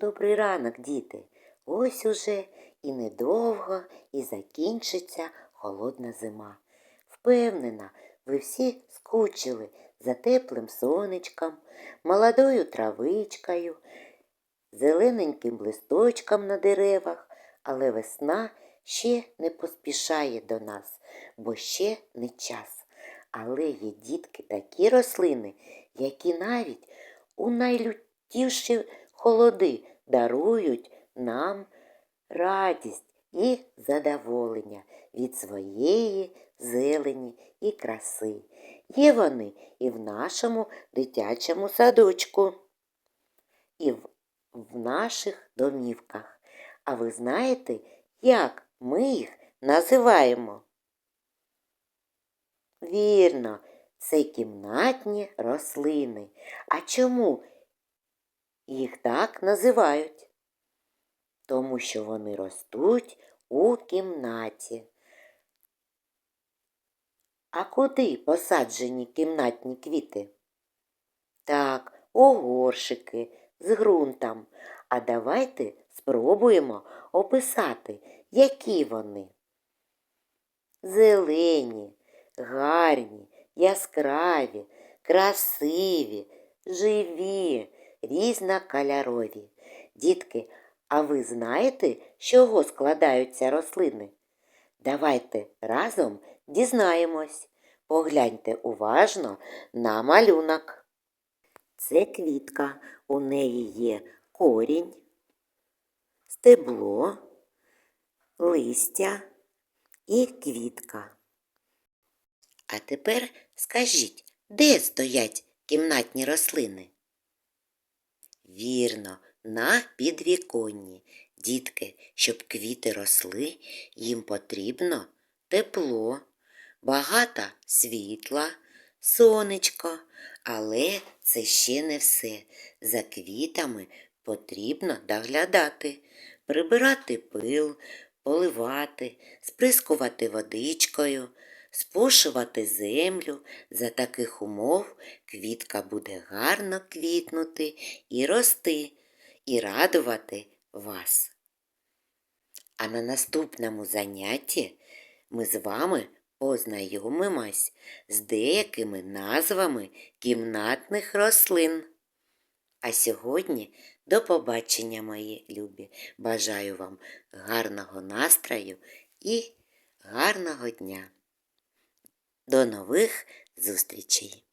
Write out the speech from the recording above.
Добрий ранок, діти. Ось уже і недовго і закінчиться холодна зима. Впевнена, ви всі скучили за теплим сонечком, молодою травичкою, зелененьким листочком на деревах, але весна ще не поспішає до нас, бо ще не час. Але є дітки такі рослини, які навіть у найлютіші холоди дарують нам радість і задоволення від своєї зелені і краси. Є вони і в нашому дитячому садочку, і в, в наших домівках. А ви знаєте, як ми їх називаємо? Вірно, це кімнатні рослини. А чому їх так називають? Тому що вони ростуть у кімнаті. А куди посаджені кімнатні квіти? Так, у горшики з ґрунтом. А давайте спробуємо описати, які вони. Зелені, гарні, яскраві, красиві, живі, різнокольорові. Дітки, а ви знаєте, з чого складаються рослини? Давайте разом дізнаємось. Погляньте уважно на малюнок. Це квітка, у неї є корінь, стебло, листя і квітка. А тепер скажіть, де стоять кімнатні рослини? Вірно, на підвіконні. Дітки, щоб квіти росли, їм потрібно тепло, багато світла, сонечко. Але це ще не все. За квітами потрібно доглядати, прибирати пил, поливати, сприскувати водичкою, спушувати землю. За таких умов квітка буде гарно квітнути і рости, і радувати вас. А на наступному занятті ми з вами познайомимось з деякими назвами кімнатних рослин. А сьогодні до побачення, мої любі. Бажаю вам гарного настрою і гарного дня. До нових зустрічей!